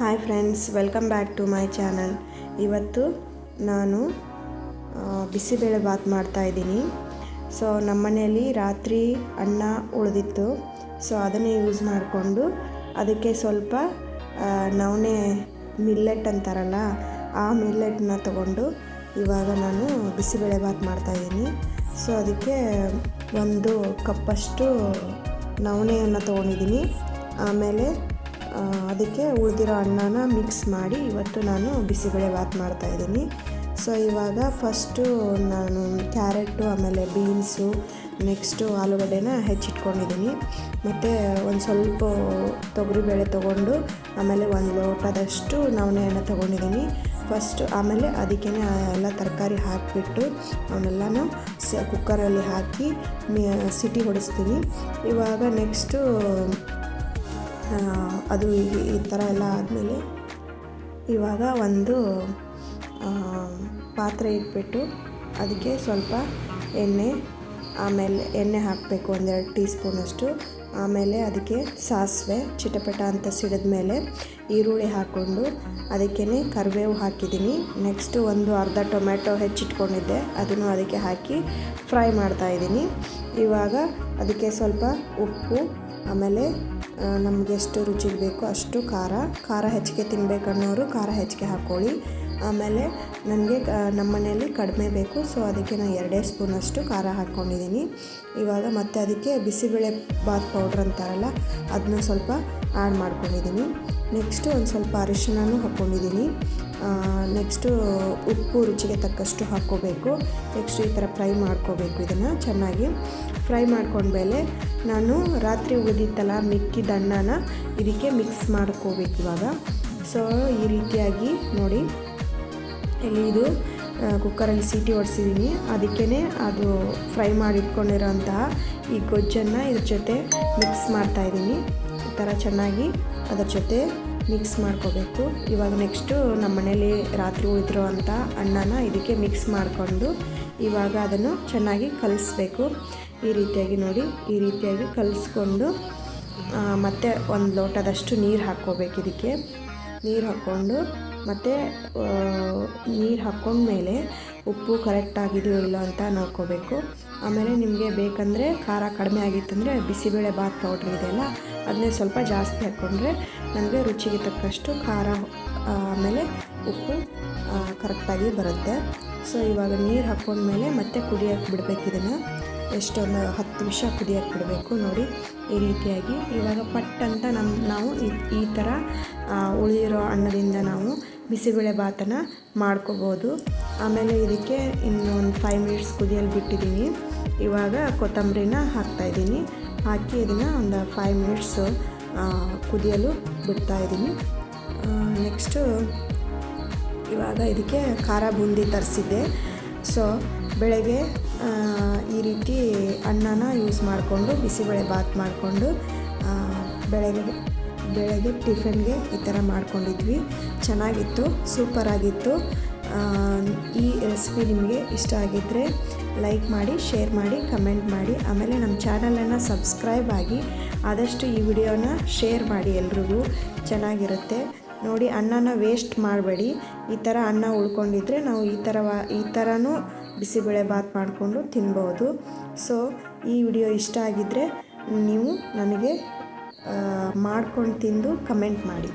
Hi friends, welcome back to my channel. ಇವತ್ತು ನಾನು ಬಿಸಿಬೇಳೆ ಬಾತ್ ಮಾಡ್ತಾ ಇದ್ದೀನಿ. ಸೊ ನಮ್ಮನೆಯಲ್ಲಿ ರಾತ್ರಿ ಅನ್ನ ಉಳಿದಿತ್ತು. ಸೊ, ಅದನ್ನೇ ಯೂಸ್ ಮಾಡಿಕೊಂಡು ಅದಕ್ಕೆ ಸ್ವಲ್ಪ ನವಣೆ ಮಿಲ್ಲೆಟ್ ಅಂತಾರಲ್ಲ, ಆ ಮಿಲ್ಲೆಟ್ನ ತಗೊಂಡು ಇವಾಗ ನಾನು ಬಿಸಿಬೇಳೆ ಬಾತ್ ಮಾಡ್ತಾಯಿದ್ದೀನಿ ಸೊ, ಅದಕ್ಕೆ ಒಂದು ಕಪ್ಪಷ್ಟು ನವಣೆಯನ್ನು ತೊಗೊಂಡಿದ್ದೀನಿ. ಆಮೇಲೆ ಅದಕ್ಕೆ ಉಳಿದಿರೋ ಅನ್ನನ ಮಿಕ್ಸ್ ಮಾಡಿ ಇವತ್ತು ನಾನು ಬಿಸಿಬೇಳೆ ಬಾತ್ ಮಾಡ್ತಾಯಿದ್ದೀನಿ ಸೊ ಇವಾಗ ಫಸ್ಟು ನಾನು ಕ್ಯಾರೆಟು, ಆಮೇಲೆ ಬೀನ್ಸು ನೆಕ್ಸ್ಟು ಆಲೂಗಡ್ಡೆನ ಹೆಚ್ಚಿಟ್ಕೊಂಡಿದ್ದೀನಿ. ಮತ್ತು ಒಂದು ಸ್ವಲ್ಪ ತೊಗರಿಬೇಳೆ ತೊಗೊಂಡು, ಆಮೇಲೆ ಒಂದು ಲೋಟದಷ್ಟು ನವಣೆಯನ್ನು ತೊಗೊಂಡಿದ್ದೀನಿ. ಫಸ್ಟು ಆಮೇಲೆ ಅದಕ್ಕೆ ಎಲ್ಲ ತರಕಾರಿ ಹಾಕಿಬಿಟ್ಟು ಅವನ್ನೆಲ್ಲನೂ ಸ ಕುಕ್ಕರಲ್ಲಿ ಹಾಕಿ ಸಿಟಿ ಹೊಡಿಸ್ತೀನಿ. ಇವಾಗ ನೆಕ್ಸ್ಟು ಅದು ಈ- ಥರ ಎಲ್ಲ ಆದಮೇಲೆ ಇವಾಗ ಒಂದು ಪಾತ್ರೆ ಇಟ್ಬಿಟ್ಟು ಅದಕ್ಕೆ ಸ್ವಲ್ಪ ಎಣ್ಣೆ, ಆಮೇಲೆ ಎಣ್ಣೆ ಹಾಕಬೇಕು ಒಂದೆರಡು ಟೀ ಸ್ಪೂನಷ್ಟು ಆಮೇಲೆ ಅದಕ್ಕೆ ಸಾಸಿವೆ, ಚಿಟಪಟ ಅಂತ ಸಿಡಿದ ಮೇಲೆ ಈರುಳ್ಳಿ ಹಾಕ್ಕೊಂಡು ಅದಕ್ಕೇ ಕರಿಬೇವು ಹಾಕಿದ್ದೀನಿ. ನೆಕ್ಸ್ಟು ಒಂದು ಅರ್ಧ ಟೊಮೆಟೊ ಹೆಚ್ಚಿಟ್ಕೊಂಡಿದ್ದೆ, ಅದನ್ನು ಅದಕ್ಕೆ ಹಾಕಿ ಫ್ರೈ ಮಾಡ್ತಾಯಿದ್ದೀನಿ ಇವಾಗ ಅದಕ್ಕೆ ಸ್ವಲ್ಪ ಉಪ್ಪು ಆಮೇಲೆ ನಮಗೆ ಎಷ್ಟು ರುಚಿಗೆ ಬೇಕೋ ಅಷ್ಟು ಖಾರ. ಖಾರ ಹೆಚ್ಚಿಗೆ ತಿನ್ಬೇಕನ್ನೋರು ಖಾರ ಹೆಚ್ಚಿಗೆ ಹಾಕ್ಕೊಳ್ಳಿ ಆಮೇಲೆ ನನಗೆ ನಮ್ಮ ಮನೆಯಲ್ಲಿ ಕಡಿಮೆ ಬೇಕು, ಸೊ ಅದಕ್ಕೆ ನಾನು ಎರಡೇ ಸ್ಪೂನಷ್ಟು ಖಾರ ಹಾಕ್ಕೊಂಡಿದ್ದೀನಿ. ಇವಾಗ ಮತ್ತೆ ಅದಕ್ಕೆ ಬಿಸಿಬೇಳೆ ಬಾತ್ ಪೌಡ್ರ್ ಅಂತಾರಲ್ಲ ಅದನ್ನ ಸ್ವಲ್ಪ ಆ್ಯಡ್ ಮಾಡ್ಕೊಂಡಿದ್ದೀನಿ. ನೆಕ್ಸ್ಟು ಒಂದು ಸ್ವಲ್ಪ ಅರಿಶಿನೂ ಹಾಕ್ಕೊಂಡಿದ್ದೀನಿ. ನೆಕ್ಸ್ಟು ಉಪ್ಪು ರುಚಿಗೆ ತಕ್ಕಷ್ಟು ಹಾಕ್ಕೋಬೇಕು. ನೆಕ್ಸ್ಟ್ ಈ ಥರ ಫ್ರೈ ಮಾಡ್ಕೋಬೇಕು ಇದನ್ನು ಚೆನ್ನಾಗಿ. ಫ್ರೈ ಮಾಡ್ಕೊಂಡ್ಮೇಲೆ ನಾನು ರಾತ್ರಿ ಉಳಿದಿತ್ತಲ್ಲ, ಮಿಕ್ಕಿದ ಅನ್ನನ ಇದಕ್ಕೆ ಮಿಕ್ಸ್ ಮಾಡ್ಕೋಬೇಕು ಇವಾಗ. ಸೊ ಈ ರೀತಿಯಾಗಿ ನೋಡಿ. ಇಲ್ಲಿ ಇದು ಕುಕ್ಕರಲ್ಲಿ ಸೀಟಿ ಹೊಡ್ಸಿದ್ದೀನಿ ಅದಕ್ಕೇ ಅದು ಫ್ರೈ ಮಾಡಿ ಇಟ್ಕೊಂಡಿರೋಂತಹ ಈ ಗೊಜ್ಜನ್ನು ಇದ್ರ ಜೊತೆ ಮಿಕ್ಸ್ ಮಾಡ್ತಾಯಿದ್ದೀನಿ ಈ ಥರ ಚೆನ್ನಾಗಿ ಅದರ ಜೊತೆ ಮಿಕ್ಸ್ ಮಾಡ್ಕೋಬೇಕು. ಇವಾಗ ನೆಕ್ಸ್ಟು ನಮ್ಮ ಮನೇಲಿ ರಾತ್ರಿ ಉಳಿದಿರೋ ಅಂಥ ಅನ್ನನ ಇದಕ್ಕೆ ಮಿಕ್ಸ್ ಮಾಡಿಕೊಂಡು ಇವಾಗ ಅದನ್ನು ಚೆನ್ನಾಗಿ ಕಲಿಸ್ಬೇಕು. ಈ ರೀತಿಯಾಗಿ ನೋಡಿ, ಈ ರೀತಿಯಾಗಿ ಕಲಿಸ್ಕೊಂಡು ಮತ್ತೆ ಒಂದು ಲೋಟದಷ್ಟು ನೀರು ಹಾಕ್ಕೋಬೇಕು ಇದಕ್ಕೆ. ನೀರು ಹಾಕ್ಕೊಂಡು ಮತ್ತು ನೀರು ಹಾಕ್ಕೊಂಡ್ಮೇಲೆ ಉಪ್ಪು ಕರೆಕ್ಟ್ ಆಗಿದೆಯೋ ಇಲ್ಲ ಅಂತ ನೋಡ್ಕೋಬೇಕು. ಆಮೇಲೆ ನಿಮಗೆ ಬೇಕಂದರೆ ಖಾರ ಕಡಿಮೆ ಆಗಿತ್ತಂದರೆ ಬಿಸಿಬೇಳೆ ಬಾತ್ ಪೌಡ್ರ್ ಇದೆಯಲ್ಲ ಅದನ್ನೇ ಸ್ವಲ್ಪ ಜಾಸ್ತಿ ಹಾಕ್ಕೊಂಡ್ರೆ ನಮಗೆ ರುಚಿಗೆ ತಕ್ಕಷ್ಟು ಖಾರ ಆಮೇಲೆ ಉಪ್ಪು ಕರೆಕ್ಟಾಗಿ ಬರುತ್ತೆ. ಸೊ ಇವಾಗ ನೀರು ಹಾಕ್ಕೊಂಡ್ಮೇಲೆ ಮತ್ತೆ ಕುದಿಯೋಕ್ಕೆ ಬಿಡಬೇಕು ಇದನ್ನು. ಎಷ್ಟೊಂದು ಹತ್ತು ನಿಮಿಷ ಕುದಿಯೋಕ್ಕೆ ಬಿಡಬೇಕು ನೋಡಿ ಈ ರೀತಿಯಾಗಿ. ಇವಾಗ ಪಟ್ ಅಂತ ನಮ್ಮ ನಾವು ಈ ಥರ ಉಳಿದಿರೋ ಅನ್ನದಿಂದ ನಾವು ಬಿಸಿಬೇಳೆ ಬಾತನ್ನು ಮಾಡ್ಕೋಬೋದು. ಆಮೇಲೆ ಇದಕ್ಕೆ ಇನ್ನೊಂದು ಒಂದು ಫೈವ್ ಮಿನಿಟ್ಸ್ ಕುದಿಯಲ್ಲಿ ಬಿಟ್ಟಿದ್ದೀನಿ. ಇವಾಗ ಕೊತ್ತಂಬರಿನ ಹಾಕ್ತಾಯಿದ್ದೀನಿ ಹಾಕಿ ಇದನ್ನು ಒಂದು ಫೈವ್ ಮಿನಿಟ್ಸು ಕುದಿಯಲು ಬಿಡ್ತಾಯಿದ್ದೀನಿ ನೆಕ್ಸ್ಟು ಇವಾಗ ಇದಕ್ಕೆ ಖಾರ ಬೂಂದಿ ತರಿಸಿದ್ದೆ. ಸೊ ಬೆಳಗ್ಗೆ ಈ ರೀತಿ ಅನ್ನನ ಯೂಸ್ ಮಾಡಿಕೊಂಡು, ಬಿಸಿಬೇಳೆ ಬಾತ್ ಮಾಡಿಕೊಂಡು ಬೆಳಗ್ಗೆ ಬೆಳಗ್ಗೆ ಟಿಫನ್ಗೆ ಈ ಥರ ಮಾಡ್ಕೊಂಡಿದ್ವಿ. ಚೆನ್ನಾಗಿತ್ತು ಸೂಪರಾಗಿತ್ತು ಈ ರೆಸಿಪಿ ನಿಮಗೆ ಇಷ್ಟ ಆಗಿದ್ದರೆ ಲೈಕ್ ಮಾಡಿ ಶೇರ್ ಮಾಡಿ ಕಮೆಂಟ್ ಮಾಡಿ. ಆಮೇಲೆ ನಮ್ಮ ಚಾನಲನ್ನು ಸಬ್ಸ್ಕ್ರೈಬ್ ಆಗಿ ಆದಷ್ಟು ಈ ವಿಡಿಯೋನ ಶೇರ್ ಮಾಡಿ ಎಲ್ರಿಗೂ. ಚೆನ್ನಾಗಿರುತ್ತೆ. ನೋಡಿ, ಅನ್ನನ ವೇಸ್ಟ್ ಮಾಡಬೇಡಿ. ಈ ಥರ ಅನ್ನ ಉಳ್ಕೊಂಡಿದ್ರೆ ನಾವು ಈ ಥರ ಈ ಥರನೂ ಬಿಸಿಬೇಳೆ ಬಾತ್ ಮಾಡಿಕೊಂಡು ತಿನ್ಬೋದು. ಸೊ ಈ ವಿಡಿಯೋ ಇಷ್ಟ ಆಗಿದ್ದರೆ ನೀವು ನನಗೆ ಮಾಡ್ಕೊಂಡು ತಿಂದು ಕಮೆಂಟ್ ಮಾಡಿ.